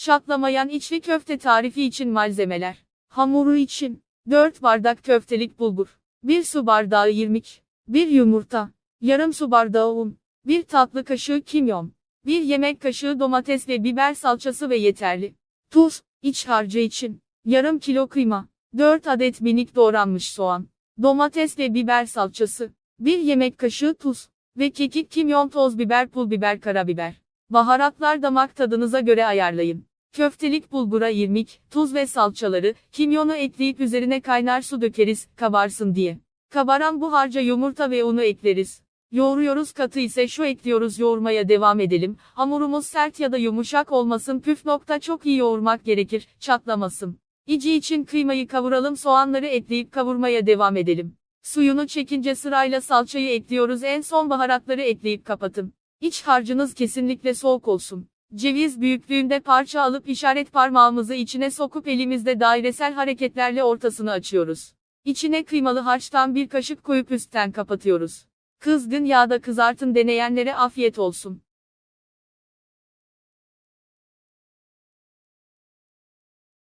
Çatlamayan içli köfte tarifi için malzemeler. Hamuru için 4 bardak köftelik bulgur, 1 su bardağı irmik, 1 yumurta, yarım su bardağı un, 1 tatlı kaşığı kimyon, 1 yemek kaşığı domates ve biber salçası ve yeterli. Tuz, iç harcı için, yarım kilo kıyma, 4 adet minik doğranmış soğan, domates ve biber salçası, 1 yemek kaşığı tuz ve kekik kimyon toz biber pul biber karabiber. Baharatlar damak tadınıza göre ayarlayın. Köftelik bulgura irmik, tuz ve salçaları, kimyonu ekleyip üzerine kaynar su dökeriz, kabarsın diye. Kabaran bu harca yumurta ve unu ekleriz. Yoğuruyoruz katı ise şu ekliyoruz yoğurmaya devam edelim. Hamurumuz sert ya da yumuşak olmasın püf nokta çok iyi yoğurmak gerekir, çatlamasın. İci için kıymayı kavuralım soğanları ekleyip kavurmaya devam edelim. Suyunu çekince sırayla salçayı ekliyoruz en son baharatları ekleyip kapatın. İç harcınız kesinlikle soğuk olsun. Ceviz büyüklüğünde parça alıp işaret parmağımızı içine sokup elimizde dairesel hareketlerle ortasını açıyoruz. İçine kıymalı harçtan bir kaşık koyup üstten kapatıyoruz. Kızgın yağda kızartın deneyenlere afiyet olsun.